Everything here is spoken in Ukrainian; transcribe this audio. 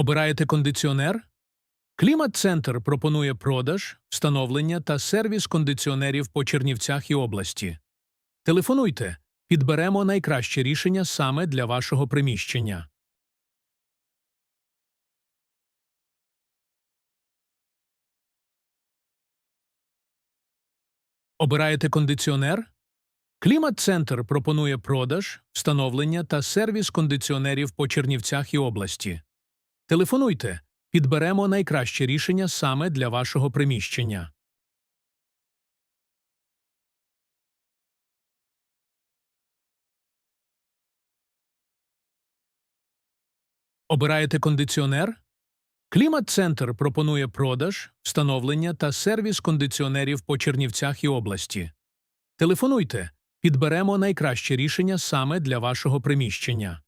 Обираєте кондиціонер? Клімат-центр пропонує продаж, встановлення та сервіс кондиціонерів по Чернівцях і області. Телефонуйте, підберемо найкраще рішення саме для вашого приміщення. Обираєте кондиціонер? Клімат-центр пропонує продаж, встановлення та сервіс кондиціонерів по Чернівцях і області. Телефонуйте, підберемо найкраще рішення саме для вашого приміщення. Обираєте кондиціонер? Клімат-центр пропонує продаж, встановлення та сервіс кондиціонерів по Чернівцях і області. Телефонуйте, підберемо найкраще рішення саме для вашого приміщення.